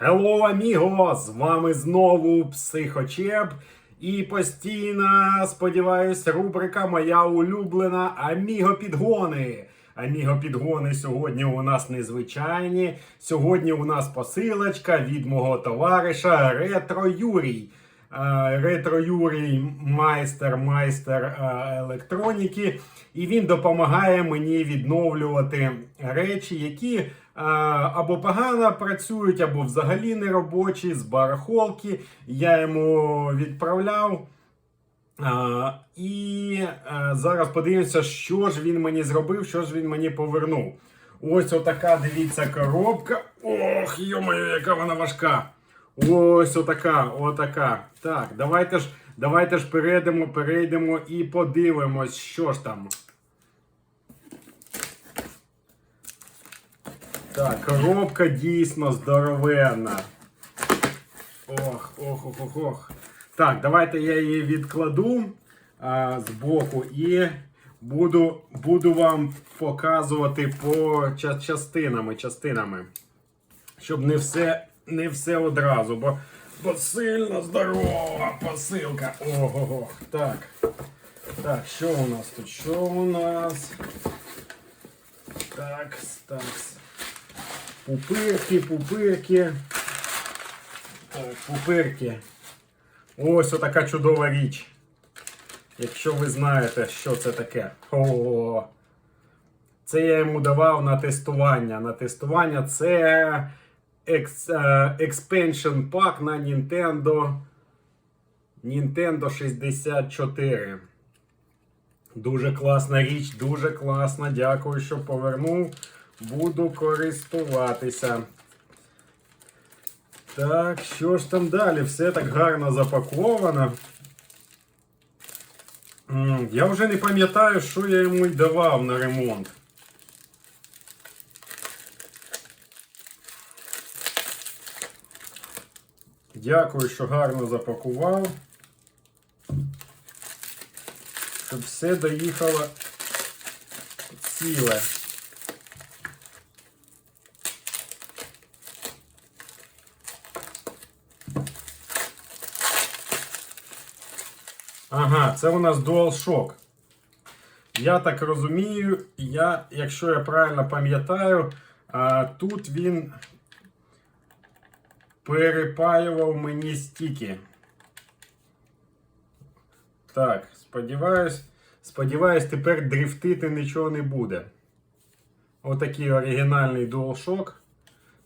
Hello, аміго! З вами знову Психочеп. І постійна, сподіваюсь, рубрика моя улюблена Аміго Підгони. Аміго Підгони сьогодні у нас незвичайні. Сьогодні у нас посилочка від мого товариша Ретро Юрій. Е, Ретро Юрій майстер, майстер е, електроніки, і він допомагає мені відновлювати речі, які е, або погано працюють, або взагалі не робочі з барахолки. Я йому відправляв. І зараз подивимося, що ж він мені зробив, що ж він мені повернув. Ось отака, дивіться, коробка. Ох, йомаю, яка вона важка. Ось отака, отака. Так, давайте ж, давайте ж перейдемо, перейдемо і подивимось, що ж там. Так, коробка дійсно здоровенна. Ох, ох, ох, ох, ох. Так, давайте я її відкладу а, боку і буду, буду вам показувати по ча- частинами, частинами. Щоб не все, не все одразу, бо, бо сильно здорова посилка. Ого. Так. Так, що у нас тут? Що у нас? Так, так. Пупирки, пупирки. Так, пупирки. Ось отака чудова річ. Якщо ви знаєте, що це таке. О, це я йому давав на тестування. На тестування це Expansion Pack на Nintendo. Nintendo 64. Дуже класна річ, дуже класна. Дякую, що повернув. Буду користуватися. Так, що ж там далі? Все так гарно запаковано. Я вже не пам'ятаю, що я йому й давав на ремонт. Дякую, що гарно запакував. Щоб все доїхало ціле. Ага, це у нас DualShock. Я так розумію, я, якщо я правильно пам'ятаю, тут він перепаював мені стіки. Так, сподіваюсь, сподіваюсь, тепер дрифтити нічого не буде. Отакий оригінальний DualShock.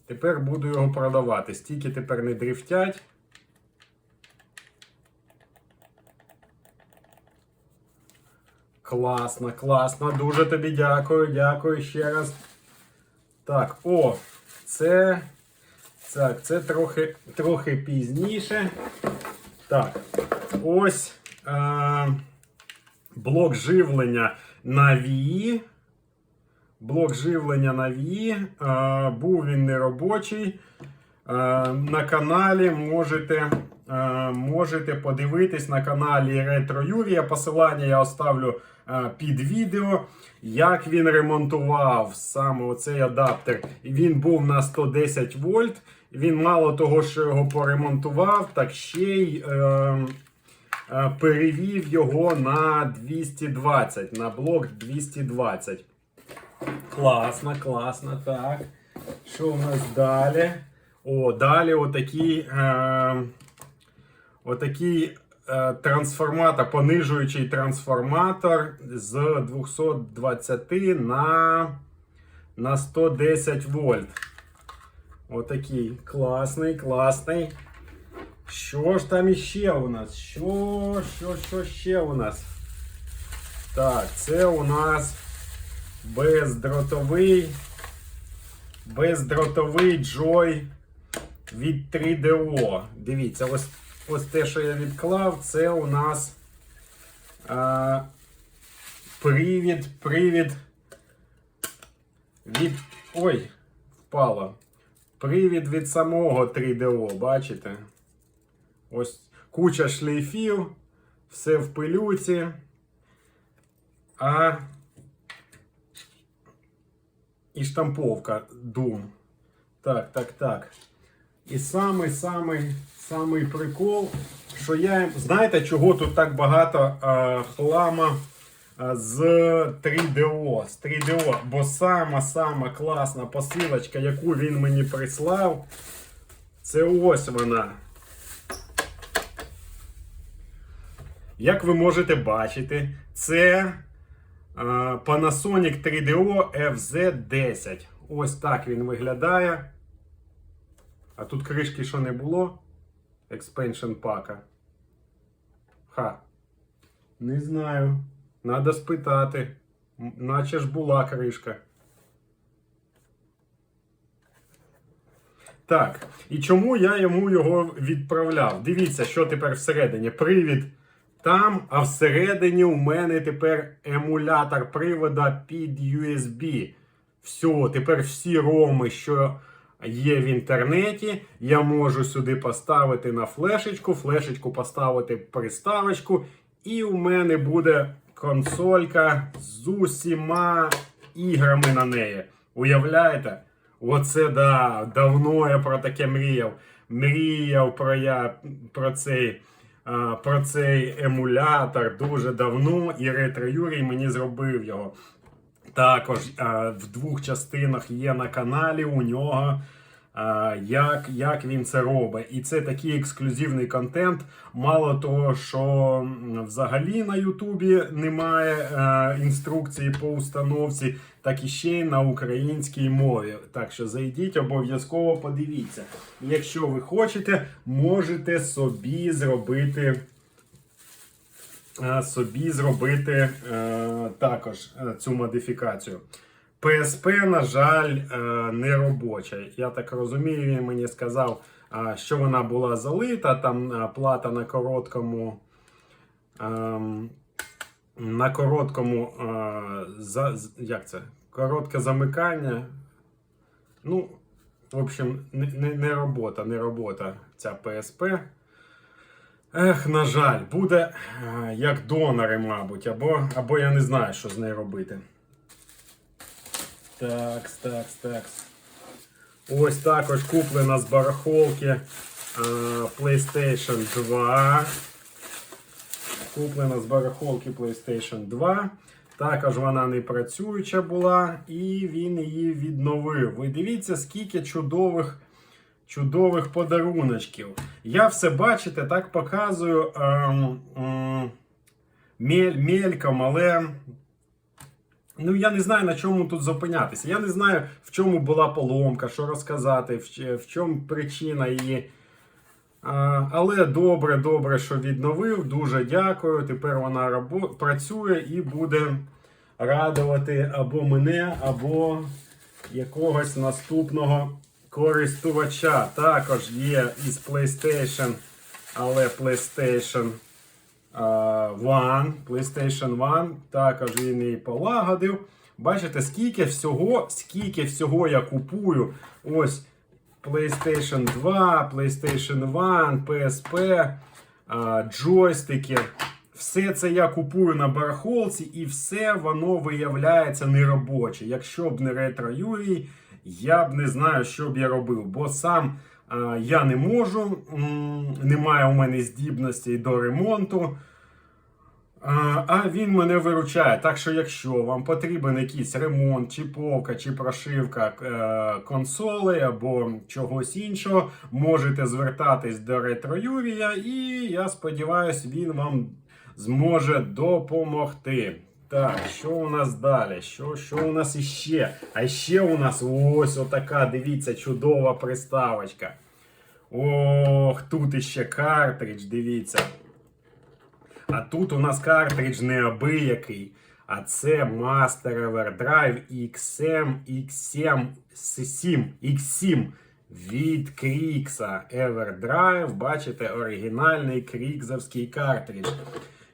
Тепер буду його продавати. Стіки тепер не дрифтять. Класно, класно. Дуже тобі дякую, дякую ще раз. Так, о, це. Так, це трохи трохи пізніше. Так, ось е, блок живлення на Wii. Блок живлення на Wii. Е, був він неробочий. Е, на каналі можете, е, можете подивитись на каналі Ретро Юрія. Посилання я оставлю е, під відео, як він ремонтував саме оцей адаптер. Він був на 110 вольт. Він мало того, що його поремонтував, так ще й е, е, перевів його на 220, на блок 220. Класно, класно, так. Що у нас далі? О, далі отакий, е, отакий е, трансформатор, понижуючий трансформатор з 220 на, на 110 вольт. Отакий класний, класний. Що ж там іще у нас? Що, що, що ще у нас? Так, це у нас бездротовий, бездротовий Joy від 3DO. Дивіться, ось ось те, що я відклав, це у нас а, привід, привід від. Ой, впало. Привід від самого 3DO, бачите? Ось куча шлейфів, все в пилюці. А і штамповка Doom. Так, так, так. І самий самий самий прикол, що я знаєте, чого тут так багато е, хлама з 3DO, з 3DO, бо сама сама класна посилочка, яку він мені прислав, це ось вона. Як ви можете бачити, це е, Panasonic 3DO FZ10. Ось так він виглядає. А тут кришки що не було? Expansion пака. Ха. Не знаю. Надо спитати. Наче ж була кришка. Так. І чому я йому його відправляв? Дивіться, що тепер всередині. Привід там, а всередині у мене тепер емулятор привода під USB. Все, тепер всі роми, що є в інтернеті, я можу сюди поставити на флешечку, флешечку поставити приставочку, і у мене буде консолька з усіма іграми на неї. Уявляєте? Оце да, давно я про таке мріяв. Мріяв про я про цей, про цей емулятор дуже давно, і ретро Юрій мені зробив його. Також в двох частинах є на каналі у нього. Як, як він це робить, і це такий ексклюзивний контент. Мало того, що взагалі на Ютубі немає е, інструкції по установці, так і ще й на українській мові. Так що зайдіть, обов'язково подивіться. Якщо ви хочете, можете собі зробити е, собі зробити е, також е, цю модифікацію. PSP, на жаль, е, не робоча. Я так розумію, він мені сказав, що вона була залита, там е, плата на короткому. ем, На короткому, е, як це? Коротке замикання. Ну, в общем, не, не, не робота, не робота ця PSP. Ех, на жаль, буде як донори, мабуть, або, або я не знаю, що з нею робити. Так, так, так. Ось також куплена з барахолки е, PlayStation 2. Куплена з барахолки PlayStation 2. Також вона не працююча була, і він її відновив. Ви дивіться, скільки чудових чудових подаруночків. Я все бачите, так показую ем, ем, мель, мельком, але ну, я не знаю, на чому тут зупинятися. Я не знаю, в чому була поломка, що розказати, в, в чому причина її. А, але добре, добре, що відновив. Дуже дякую. Тепер вона рабо- працює і буде радувати або мене, або якогось наступного користувача. Також є із PlayStation, але PlayStation One, PlayStation 1, також він її полагодив. Бачите, скільки всього, скільки всього я купую. Ось PlayStation 2, PlayStation 1, PSP, джойстики. Все це я купую на барахолці, і все воно виявляється неробоче. Якщо б не ретро Юрій, я б не знаю, що б я робив. Бо сам я не можу, немає у мене здібностей до ремонту. А, він мене виручає. Так що, якщо вам потрібен якийсь ремонт, чи повка, чи прошивка е, консолей або чогось іншого, можете звертатись до Ретро Юрія, і я сподіваюся, він вам зможе допомогти. Так, що у нас далі? Що, що у нас іще? А ще у нас ось отака, дивіться, чудова приставочка. Ох, тут іще картридж, дивіться. А тут у нас картридж неабиякий. А це Master Everdrive XM X7 7 X7 від Крікса Everdrive. Бачите, оригінальний кріксовський картридж.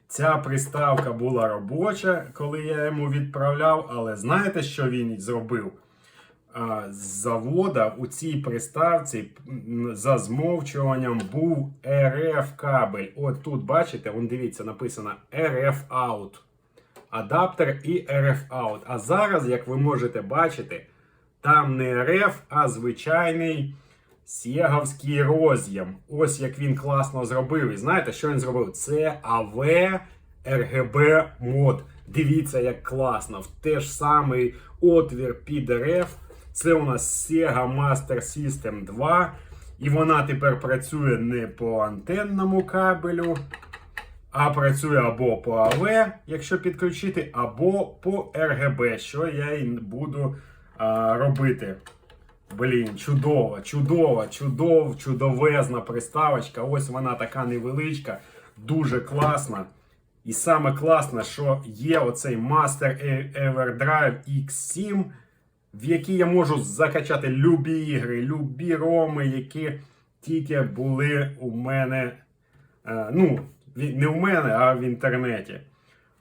Ця приставка була робоча, коли я йому відправляв, але знаєте, що він зробив? Завода у цій приставці за змовчуванням був RF кабель. От тут, бачите, вон дивіться, написано RF out. Адаптер і RF out. А зараз, як ви можете бачити, Там не РФ, а звичайний Сєгавський роз'єм. Ось як він класно зробив. І знаєте, що він зробив? Це АВ RGB мод. Дивіться, як класно. В те ж самий отвір під РФ. Це у нас Sega Master System 2. І вона тепер працює не по антенному кабелю, а працює або по АВ, якщо підключити, або по RGB, що я і буду а, робити. Блін, чудова, чудова, чудов, чудовезна приставочка. Ось вона така невеличка, дуже класна. І саме класне, що є оцей Master E- Everdrive X7, в який я можу закачати любі ігри, любі роми, які тільки були у мене. е, ну, не у мене, а в інтернеті.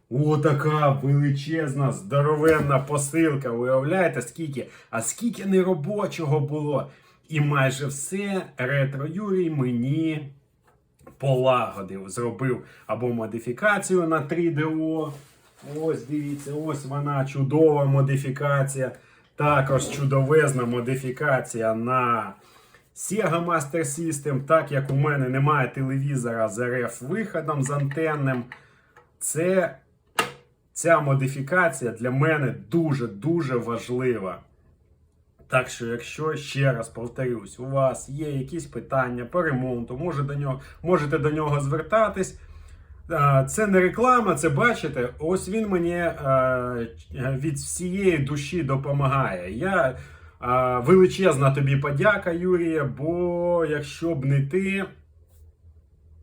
О, така величезна, здоровенна посилка. Уявляєте, скільки? А скільки неробочого було. І майже все ретро Юрій мені полагодив, зробив або модифікацію на 3DO. Ось дивіться, ось вона чудова модифікація. Також чудовезна модифікація на Sega Master System. Так як у мене немає телевізора з RF виходом з антенним. Це ця модифікація для мене дуже-дуже важлива. Так що, якщо ще раз повторюсь, у вас є якісь питання по ремонту, може до нього, можете до нього звертатись. Це не реклама, це бачите, ось він мені е, від всієї душі допомагає. Я е, величезна тобі подяка, Юрія, бо якщо б не ти,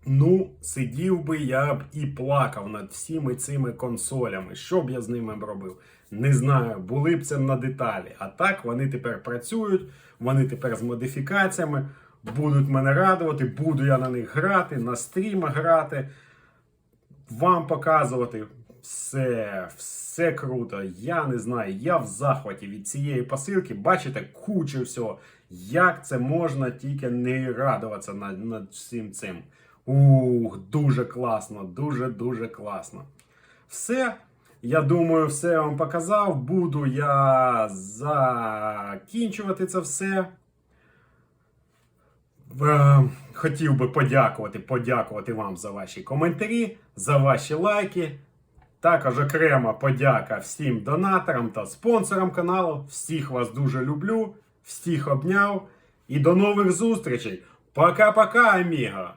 ну, сидів би я б і плакав над всіми цими консолями. Що б я з ними б робив? Не знаю, були б це на деталі. А так вони тепер працюють, вони тепер з модифікаціями, будуть мене радувати, буду я на них грати, на стрімах грати, вам показувати. Все, все круто. Я не знаю, я в захваті від цієї посилки. Бачите, куча всього. Як це можна тільки не радуватися над, над всім цим. Ух, дуже класно, дуже-дуже класно. Все. Я думаю, все я вам показав. Буду я закінчувати це все. Хотів би подякувати, подякувати вам за ваші коментарі, за ваші лайки. Також окрема подяка всім донаторам та спонсорам каналу. Всіх вас дуже люблю, всіх обняв. І до нових зустрічей. Пока-пока, аміго!